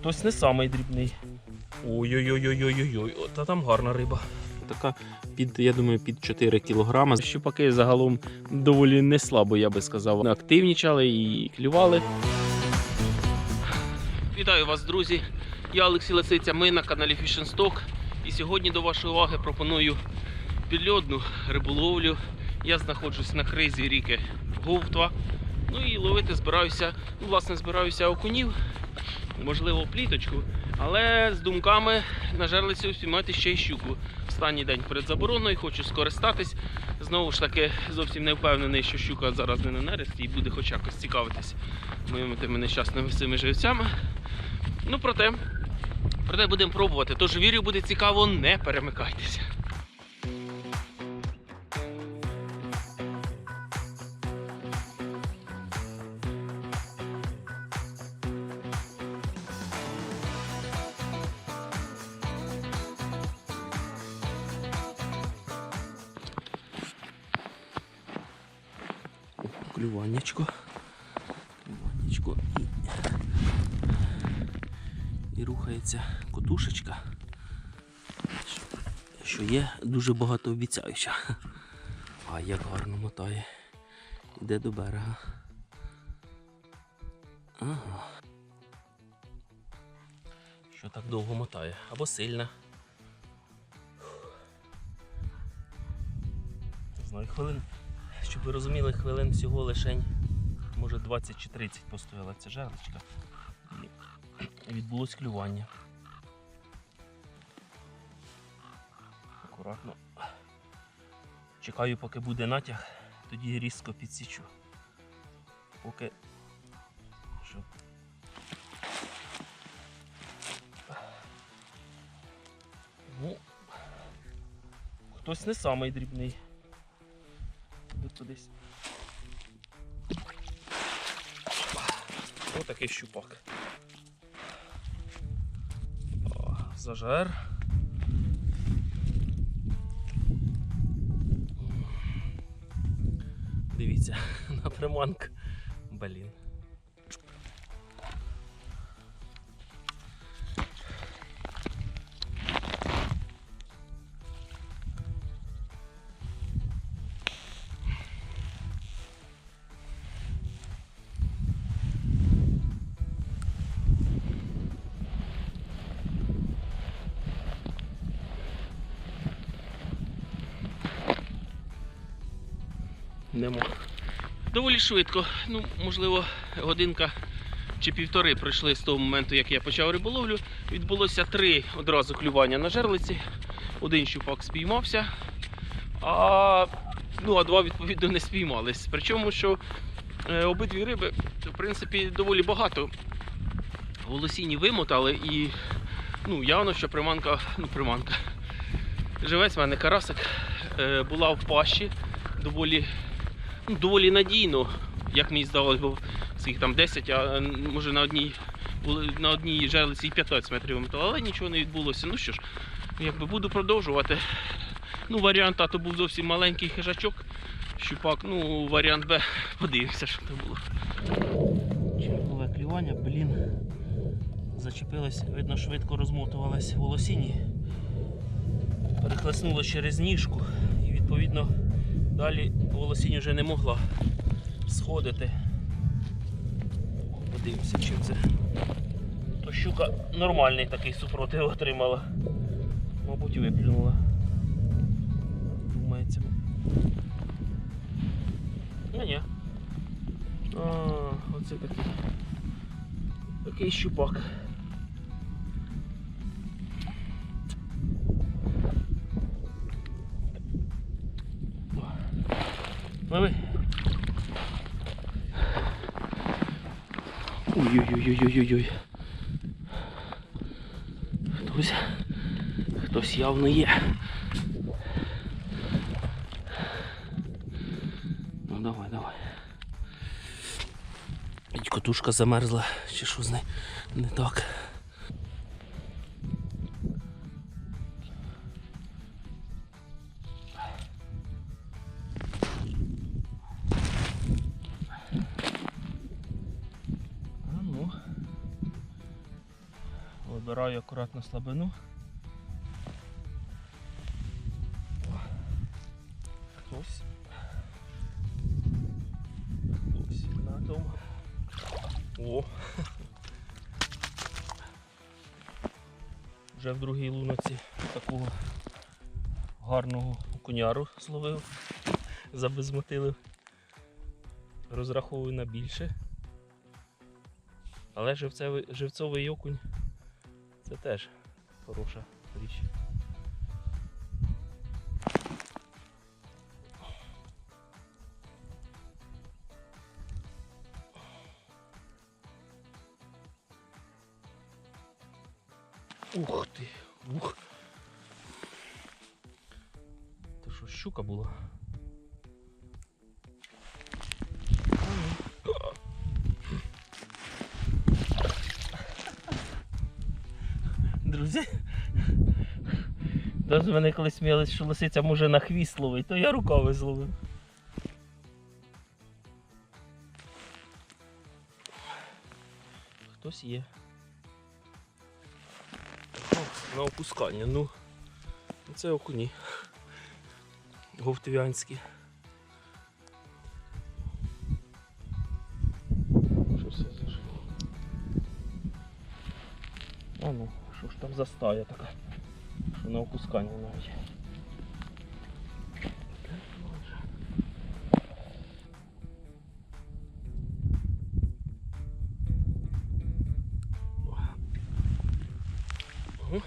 Хтось не самий дрібний. Ой-ой-ой-ой-ой-ой, та там гарна риба. Така під, я думаю, під 4 кілограма. Щупаки загалом доволі не слабо, я би сказав. Активнічали і клювали. Вітаю вас, друзі! Я Олексій Лисиця, ми на каналі Fishing Stock. І сьогодні до вашої уваги пропоную підльодну риболовлю. Я знаходжусь на кризі ріки Говтва. Ну і ловити збираюся, ну, власне, збираюся окунів, можливо, пліточку. Але з думками на жерлицю спіймати ще й щуку. Останній день перед забороною, хочу скористатись. Знову ж таки, зовсім не впевнений, що щука зараз не на нересті і буде хоч якось цікавитись моїми тими нещасними цими живцями. Ну, проте, проте будемо пробувати. Тож вірю, буде цікаво, не перемикайтеся. Дуже багатообіцяюча. А як гарно мотає. Іде до берега. Ага. Що так довго мотає? Або сильна. Не знаю, хвилин. Щоб ви розуміли, хвилин всього лишень, може 20 чи 30 постояла ця жерличка. І відбулось клювання. Акуратно. Чекаю, поки буде натяг, тоді різко підсічу. Поки. Щоб... Ну, хтось не самий дрібний. Іду кудись. Ось такий щупак. О, зажер. Дивіться, на приманку. Блін. Доволі швидко. Ну, можливо, годинка чи півтори пройшли з того моменту, як я почав риболовлю. Відбулося три одразу клювання на жерлиці. Один щупак спіймався, а, ну, а два, відповідно, не спіймались. Причому, що е, обидві риби, в принципі, доволі багато волосіні вимотали і ну, явно, що приманка, ну, приманка. Живець в мене карасик е, була в пащі доволі доволі надійно, як мені здалося, бо скільки там 10, а може на одній на одній жерлиці і 15 метрів вимотало, але нічого не відбулося. Ну що ж, якби буду продовжувати. Ну, варіант А то був зовсім маленький хижачок. Щупак, ну, варіант Б, подивимося, що це було. Чергове клювання, блін. Зачепилось, видно, швидко розмотувалась волосіні. Перехлеснуло через ніжку і відповідно далі волосінь вже не могла сходити. Подивимося, чим це. То щука нормальний такий супротив отримала. Мабуть, виплюнула. Думається. Ну ні. Оце такий. Такий щупак. Пливи. Ой-ой-ой-ой-ой-ой. Хтось. Хтось явно є. Ну давай, давай. Котушка замерзла, чи що з нею не так. Акуратно слабину. Ось. Ось на тому. О! Вже в другій луноці такого гарного окуняру зловив, забезмотилив. Розраховую на більше. Але живцевий, живцовий окунь теж хороша річ. Ух ти! Ух! Це що, щука була? Даже мене колись сміялись, що лисиця може на хвіст ловить, то я рукави зловив. Хтось є. О, на опускання, ну. Це окуні. Говтовянські. Що це за? А ну, що ж там за стая така? На опускання навіть. Ого.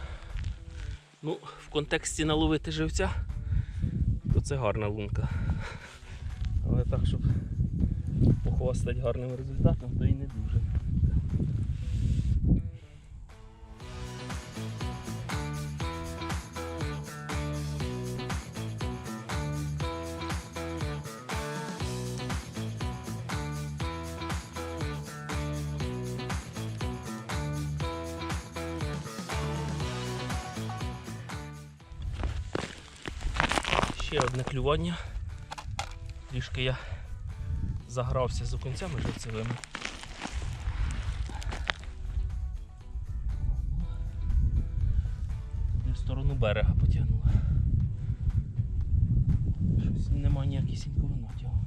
Ну, в контексті наловити живця, то це гарна лунка. Але так, щоб похвастати гарним результатом, то і не дуже. Ще одне клювання. Трішки я загрався з окунцями живцевими. Туди в сторону берега потягнуло. Щось нема ніякісінького натягу.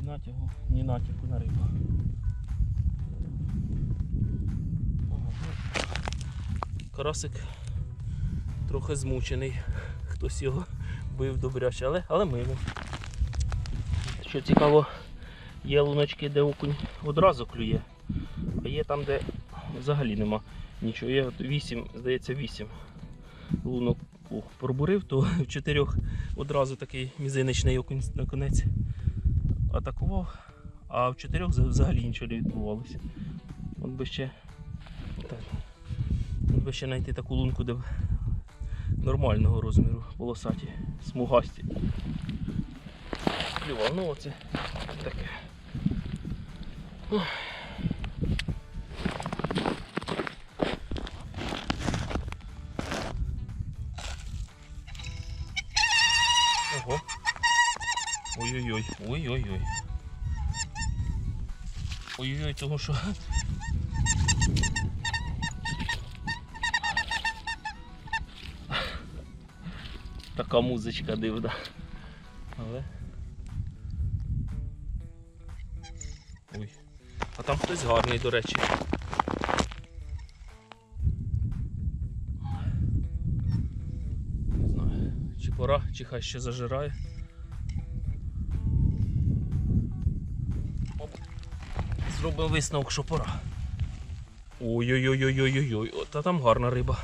Ні натягу, ні натяку на рибу. Карасик трохи змучений. Хтось його бив добряче, але, але мило. Що цікаво, є луночки, де окунь одразу клює, а є там, де взагалі нема нічого. Є 8, здається, 8 лунок о, пробурив, то в чотирьох одразу такий мізиничний окунь на конець атакував, а в чотирьох взагалі нічого не відбувалося. От би ще, так, от би ще знайти таку лунку, де б нормального розміру, полосаті, смугасті. Клював, ну оце таке. Ого. Ой-ой-ой, ой-ой-ой. Ой-ой-ой, того що така музичка дивна. Але. Ой. А там хтось гарний, до речі. Не знаю, чи пора, чи хай ще зажирає. Оп. Зробимо висновок, що пора. Ой-ой-ой-ой-ой-ой, от а там гарна риба.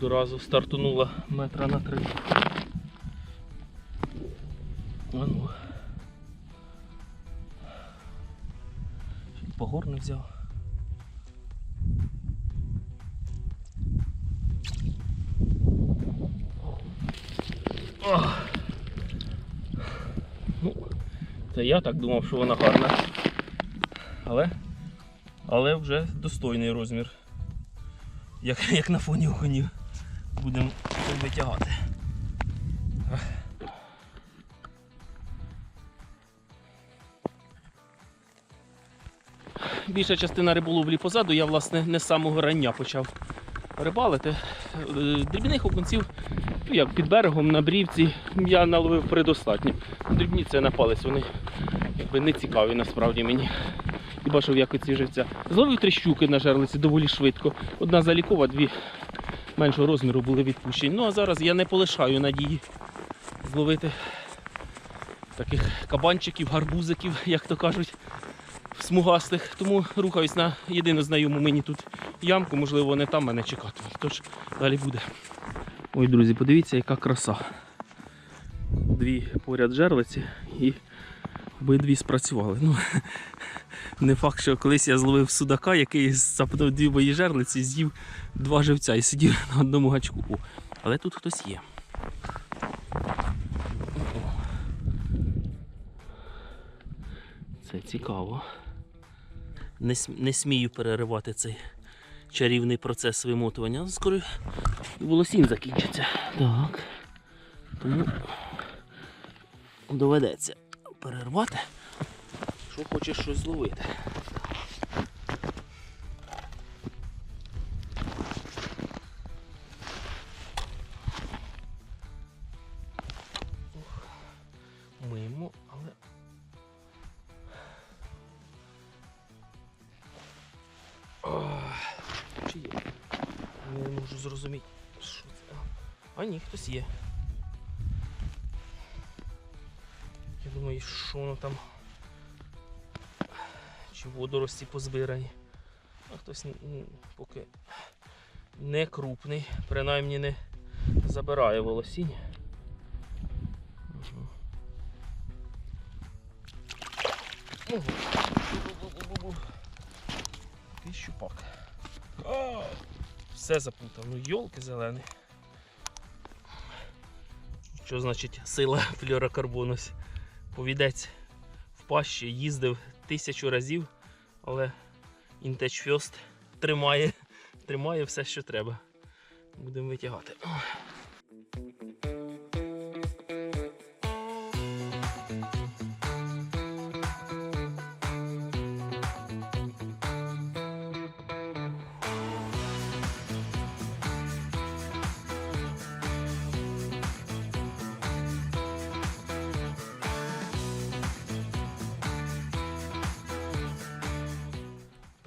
Одразу стартанула метра на три. А ну. Ще Погор не взяв. Ну, це я так думав, що вона гарна. Але, але вже достойний розмір. Як, як на фоні окунів. Будемо витягати. Більша частина риболовлі позаду, я власне не з самого рання почав рибалити. Е, Дрібних окунців, ну як під берегом на брівці, я наловив предостатньо. Дрібні це на палець, вони якби не цікаві насправді мені. Хіба що в якості живця. Зловив три щуки на жерлиці доволі швидко. Одна залікова, дві меншого розміру були відпущені. Ну а зараз я не полишаю надії зловити таких кабанчиків, гарбузиків, як то кажуть, смугастих. Тому рухаюсь на єдину знайому мені тут ямку, можливо, вони там мене чекатимуть. Тож далі буде. Ой, друзі, подивіться, яка краса. Дві поряд жерлиці і обидві спрацювали. Ну, не факт, що колись я зловив судака, який запитав дві мої жерлиці, з'їв два живця і сидів на одному гачку. О, але тут хтось є. Це цікаво. Не, не смію переривати цей чарівний процес вимотування. Скоро і волосінь закінчиться. Так. Тому доведеться перервати, що хочеш щось зловити. Мимо, але. Ох, Чи? Не можу зрозуміти, що це. А ні, хтось є. Я думаю, що воно там. Чи водорості позбирані. А хтось поки не крупний, принаймні не забирає волосінь. Який щупак. Все запутав. Ну йолки зелені. Що значить сила флюорокарбонус? Повідець в пащі їздив тисячу разів, але Intech тримає, тримає все, що треба. Будемо витягати.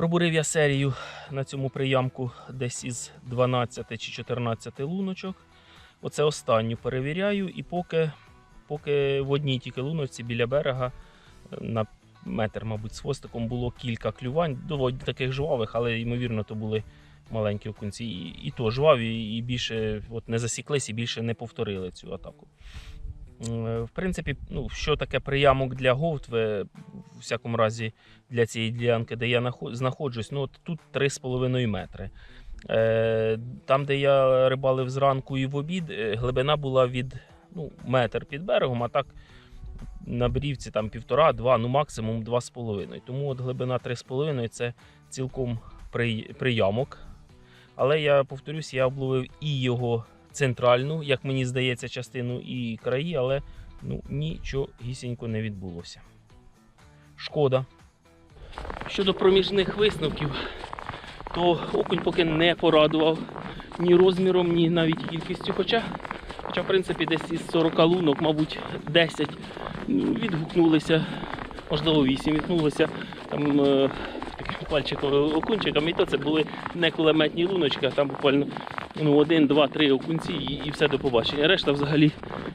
Пробурив я серію на цьому приямку десь із 12 чи 14 луночок. Оце останню перевіряю, і поки, поки в одній тільки луночці біля берега е, на метр, мабуть, з хвостиком було кілька клювань, доволі таких жвавих, але ймовірно, то були маленькі окунці. І, і то жваві, і більше от не засіклись і більше не повторили цю атаку. Е, В принципі, ну, що таке приямок для говтви, в всякому разі, для цієї ділянки, де я знаходжусь, ну, от тут 3,5 метри. Е, Там, де я рибалив зранку і в обід, е, глибина була від ну, метр під берегом, а так на брівці там півтора-два, ну максимум 2,5. Тому от глибина 3,5 це цілком при- приямок. Але я повторюсь, я обловив і його центральну, як мені здається, частину і краї, але ну, нічогісінько не відбулося. Шкода. Щодо проміжних висновків, то окунь поки не порадував ні розміром, ні навіть кількістю. Хоча, хоча в принципі, десь із 40 лунок, мабуть, 10 ну, відгукнулися, можливо, 8 відгукнулися там е, такими пальчиковими окунчиками. І то це були не кулеметні луночки, а там буквально ну, один, два, три окунці і, і все до побачення. Решта взагалі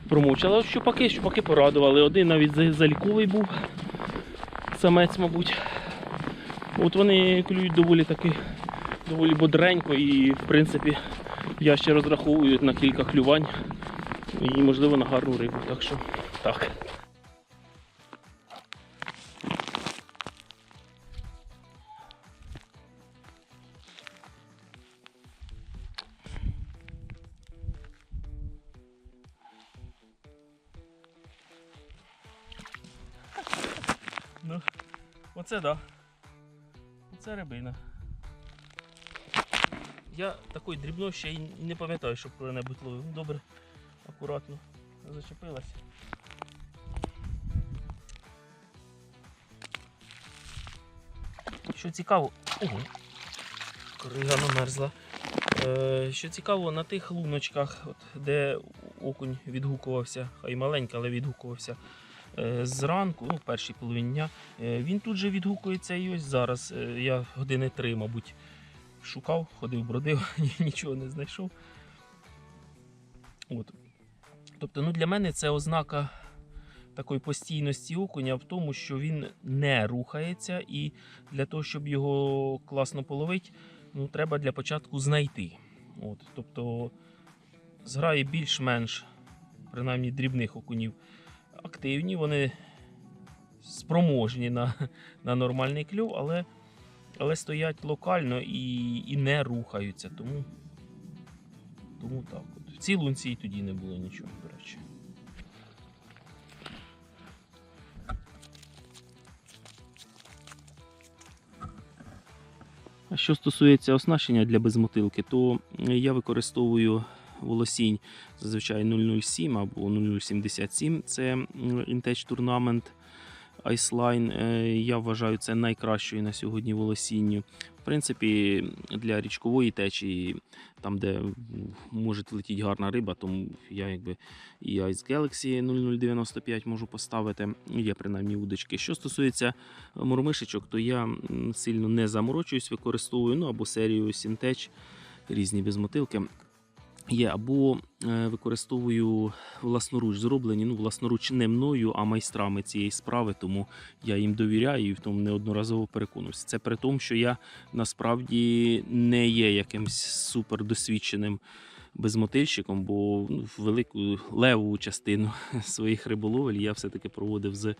промовчала. Щупаки, щупаки порадували. Один навіть за- заліковий був. Самець, мабуть. От вони клюють доволі таки доволі бодренько і, в принципі, я ще розраховую на кілька клювань і, можливо, на гарну рибу. Так що так. Оце да. Оце рибина. Я такої дрібної ще й не пам'ятаю, щоб коли-небудь ловив. Добре, акуратно зачепилась. Що цікаво. Ого. Крига намерзла. Е, що цікаво, на тих луночках, от, де окунь відгукувався, хай маленький, але відгукувався зранку, ну, в першій половині дня, е, він тут же відгукується і ось зараз. Е, я години три, мабуть, шукав, ходив, бродив, нічого не знайшов. От. Тобто, ну, для мене це ознака такої постійності окуня в тому, що він не рухається, і для того, щоб його класно половити, ну, треба для початку знайти. От, тобто зграє більш-менш, принаймні дрібних окунів, активні, вони спроможні на, на нормальний кльов, але, але стоять локально і, і не рухаються. Тому, тому так. От. В цій лунці і тоді не було нічого, до речі. Що стосується оснащення для безмотилки, то я використовую волосінь зазвичай 007 або 0077. Це Intech Tournament Iceline. Е, Я вважаю це найкращою на сьогодні волосінню. В принципі, для річкової течії, там, де може летіти гарна риба, тому я якби і Ice Galaxy 0095 можу поставити. Є принаймні удочки. Що стосується мурмишечок, то я сильно не заморочуюсь, використовую ну, або серію Сінтеч, різні безмотилки. Є, або е, використовую власноруч зроблені, ну, власноруч не мною, а майстрами цієї справи, тому я їм довіряю і в тому неодноразово переконуюся. Це при тому, що я насправді не є якимсь супердосвідченим безмотильщиком, бо ну, велику левову частину своїх риболовель я все-таки проводив з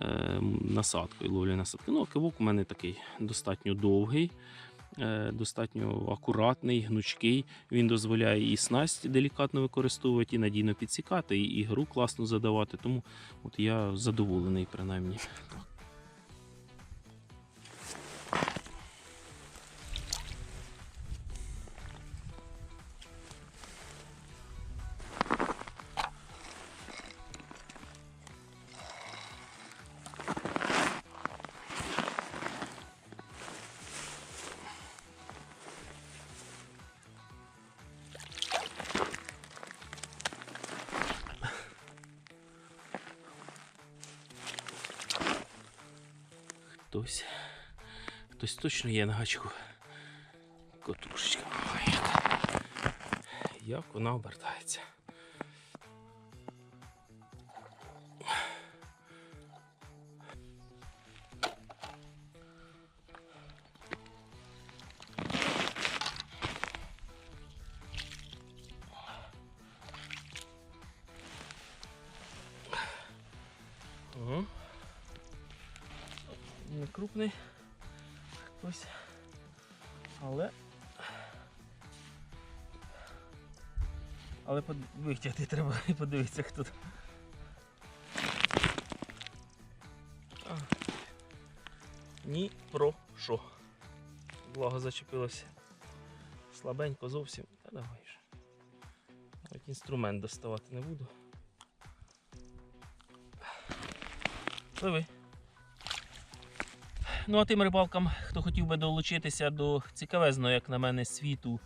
е, насадкою, ловлі насадки. Ну, кивок у мене такий достатньо довгий, достатньо акуратний, гнучкий. Він дозволяє і снасть делікатно використовувати, і надійно підсікати, і гру класно задавати. Тому от я задоволений, принаймні. Точно є на гачку. Котушечка. Ой, Як вона обертається. Витягти треба і подивитися, хто там. Ні про що. Благо зачепилося. Слабенько зовсім. Та давай ж. Навіть інструмент доставати не буду. Пливи. Ну а тим рибалкам, хто хотів би долучитися до цікавезного, як на мене, світу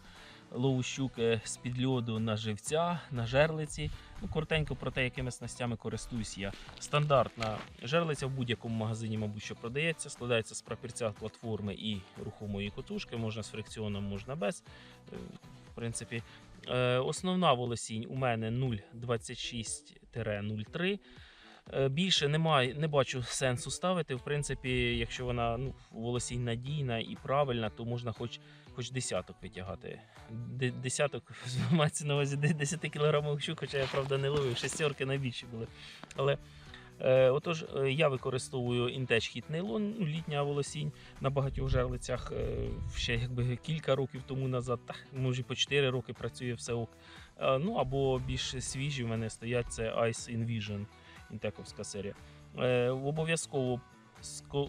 лову щуки з-під льоду на живця, на жерлиці. Ну, коротенько про те, якими снастями користуюсь я. Стандартна жерлиця в будь-якому магазині, мабуть, що продається, складається з прапірця платформи і рухомої котушки. Можна з фрикціоном, можна без. Е, В принципі, Е, основна волосінь у мене 0,26-03. Е, Більше немає, не бачу сенсу ставити. В принципі, якщо вона ну, волосінь надійна і правильна, то можна хоч, хоч десяток витягати. Десяток мається на увазі 10 кілограмових щук, хоча я правда не ловив, шестерки найбільші були. Але е, отож, е, я використовую інтеч хіт нейлон, літня волосінь на багатьох жерлицях е, ще якби кілька років тому назад, та, може по 4 роки працює все ок. Е, Ну або більш свіжі в мене стоять це Ice Invision інтековська серія. Е, обов'язково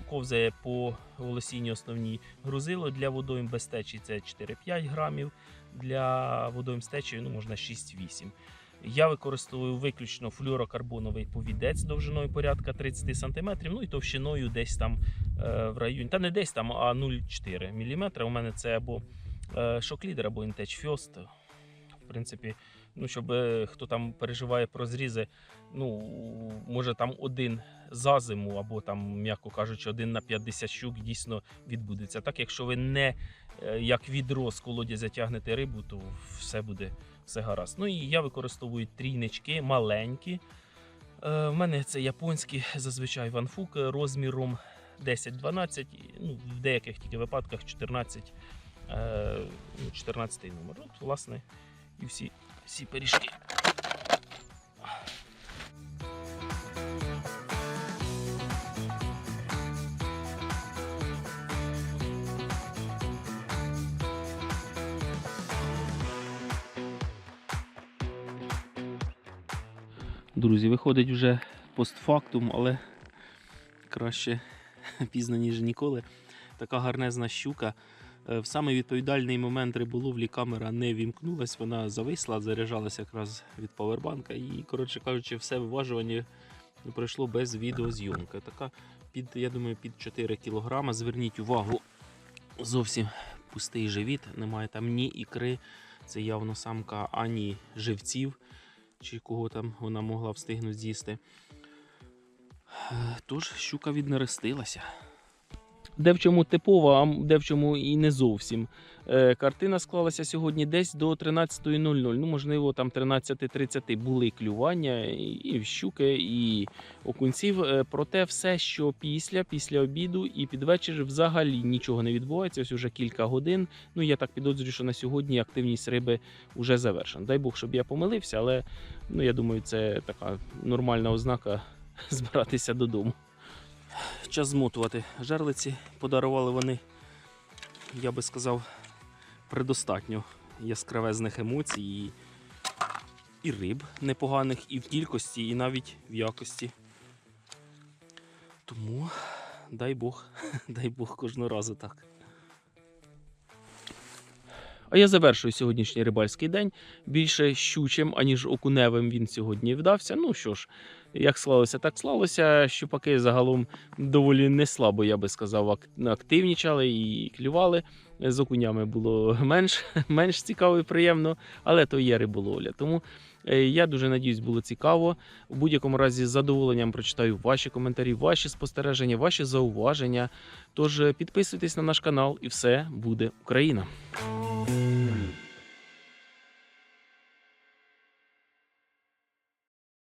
ковзає по волосінні основній грузило для водойм без течії це 4-5 грамів. Для водойм з течією ну, можна 6-8. Я використовую виключно флюорокарбоновий повідець довжиною порядка 30 см, ну і товщиною десь там е, в районі, та не десь там, а 0,4 мм. У мене це або е, шоклідер, або Intech First. В принципі, ну, щоб е, хто там переживає про зрізи, ну, може там один за зиму, або там, м'яко кажучи, один на 50 щук дійсно відбудеться. Так, якщо ви не е, як відро з колодязя тягнете рибу, то все буде все гаразд. Ну і я використовую трійнички маленькі. Е, в мене це японські, зазвичай ванфук розміром 10-12, ну, в деяких тільки випадках 14, е, ну, 14 номер. От, власне, і всі, всі пиріжки. Друзі, виходить вже постфактум, але краще пізно, ніж ніколи. Така гарнезна щука. Е, В самий відповідальний момент риболовлі камера не вімкнулась, вона зависла, заряджалася якраз від павербанка. І, коротше кажучи, все виважування пройшло без відеозйомки. Така під, я думаю, під 4 кг. Зверніть увагу, зовсім пустий живіт, немає там ні ікри, це явно самка, ані живців, чи кого там вона могла встигнути з'їсти. Е, Тож щука віднерестилася. Де в чому типова, а де в чому і не зовсім. Е, картина склалася сьогодні десь до 13.00. Ну, можливо, там 13.30 були клювання і, щуки, і окунців. Е, проте все, що після, після обіду і під вечір взагалі нічого не відбувається. Ось уже кілька годин. Ну, я так підозрюю, що на сьогодні активність риби вже завершена. Дай Бог, щоб я помилився, але ну, я думаю, це така нормальна ознака збиратися додому. Час змотувати жерлиці. Подарували вони, я би сказав, предостатньо яскравезних емоцій і, і риб непоганих, і в кількості, і навіть в якості. Тому дай Бог, дай Бог кожного разу так. А я завершую сьогоднішній рибальський день. Більше щучим, аніж окуневим він сьогодні вдався. Ну що ж, як слалося, так слалося. Щупаки загалом доволі не слабо, я би сказав, активнічали і клювали. З окунями було менш, менш цікаво і приємно, але то є риболовля. Тому я дуже надіюсь, було цікаво. У будь-якому разі з задоволенням прочитаю ваші коментарі, ваші спостереження, ваші зауваження. Тож е, підписуйтесь на наш канал і все буде Україна.